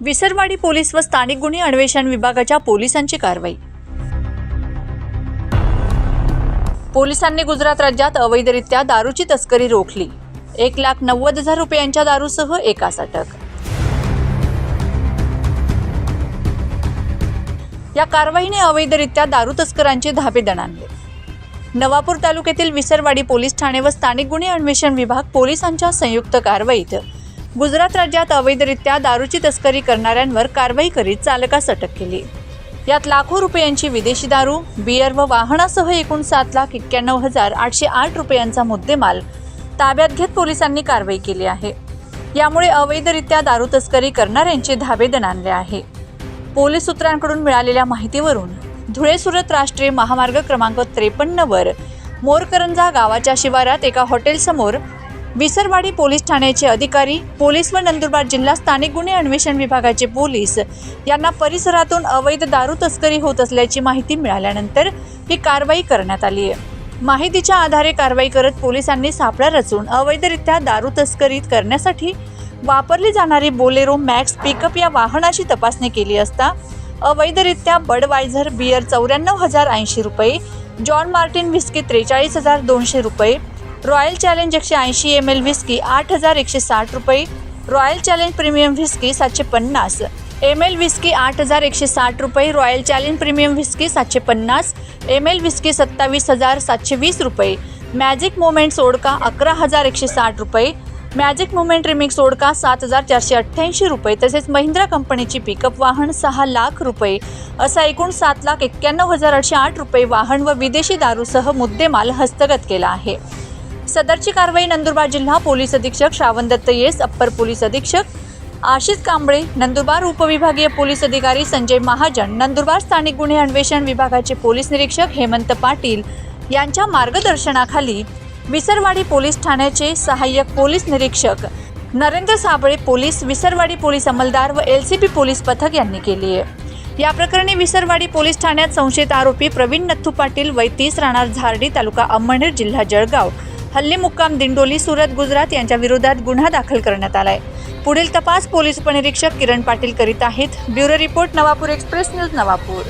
Visarwadi police व स्थानिक गुन्हे अन्वेषण विभागाच्या पोलिसांची कारवाई. पोलिसांनी गुजरात राज्यात अवैधरित्या दारूची तस्करी रोखली. एक लाख नव्वद हजार रुपयांच्या दारूसह एकास अटक. या कारवाईने अवैधरित्या दारू तस्करांचे धाबे दणाणले. नवापूर तालुक्यातील विसरवाडी पोलीस ठाणे व स्थानिक गुन्हे अन्वेषण विभाग पोलिसांच्या संयुक्त कारवाईत गुजरात राज्यात अवैधरित्या दारूची तस्करी करणाऱ्यांवर कारवाई करीत चालकास अटक केली. यात लाखो रुपयांची विदेशी दारू बियर व वाहनासह एकूण सात लाख एक्क्याण्णव हजार आठशे आठ रुपयांचा मुद्देमाल ताब्यात घेत पोलिसांनी कारवाई केली आहे. यामुळे अवैधरित्या दारू तस्करी करणाऱ्यांचे धाबे दणाणले आहे. पोलीस सूत्रांकडून मिळालेल्या माहितीवरून धुळे सुरत राष्ट्रीय महामार्ग क्रमांक त्रेपन्नवर मोरकरंजा गावाच्या शिवारात एका हॉटेलसमोर विसरवाडी पोलीस ठाण्याचे अधिकारी पोलीस व नंदुरबार जिल्हा स्थानिक गुन्हे अन्वेषण विभागाचे पोलीस यांना परिसरातून अवैध दारू तस्करी होत असल्याची माहिती मिळाल्यानंतर ही कारवाई करण्यात आली आहे. माहितीच्या आधारे कारवाई करत पोलिसांनी सापळा रचून अवैधरित्या दारू तस्करीत करण्यासाठी वापरली जाणारी बोलेरो मॅक्स पिकअप या वाहनाची तपासणी केली असता अवैधरित्या बडवायझर बियर चौऱ्याण्णव हजार ऐंशी रुपये जॉन मार्टिन व्हिस्की त्रेचाळीस हजार दोनशे रुपये रॉयल चॅलेंज एकशे ऐंशी एम एल व्हिस्की आठ हजार एकशे साठ रुपये रॉयल चॅलेंज प्रीमियम व्हिस्की सातशे पन्नास एम एल व्हिस्की आठ हजार एकशे साठ रुपये रॉयल चॅलेंज प्रीमियम व्हिस्की सातशे पन्नास एम एल व्हिस्की सत्तावीस हजार सातशे वीस रुपये. मॅजिक मोमेंट सोडका अकरा हजार एकशे साठ रुपये. मॅजिक मुमेंट रिमिक्स सोडका सात हजार चारशे अठ्ठ्याऐंशी रुपये. तसेच महिंद्रा कंपनीची पिकअप वाहन सहा लाख रुपये. असा एकूण सात लाख एक्क्याण्णव हजार आठशे आठ रुपये वाहन व विदेशी दारूसह मुद्देमाल हस्तगत केला आहे. सदरची कारवाई नंदुरबार जिल्हा पोलीस अधीक्षक Shravan Datta S upper police अधीक्षक आशिष कांबळे नंदुरबार उपविभागीय पोलीस अधिकारी संजय महाजन नंदुरबार स्थानिक गुन्हे अन्वेषण विभागाचे पोलीस निरीक्षक हेमंत पाटील यांच्या मार्गदर्शनाखाली विसरवाडी पोलीस ठाण्याचे सहाय्यक पोलीस निरीक्षक नरेंद्र साबळे पोलीस विसरवाडी पोलीस अंमलदार व एल सी पी पोलीस पथक यांनी केली आहे. या प्रकरणी विसरवाडी पोलीस ठाण्यात संशयित आरोपी प्रवीण नथू पाटील वैतीस राहणार झारडी तालुका अंमळनेर जिल्हा जळगाव. हल्ली मुक्काम दिंडोली सुरत गुजरात यांच्या विरोधात गुन्हा दाखल करण्यात आलाय. पुढील तपास पोलीस उपनिरीक्षक किरण पाटील करीत आहेत. Bureau report Navapur express news Navapur.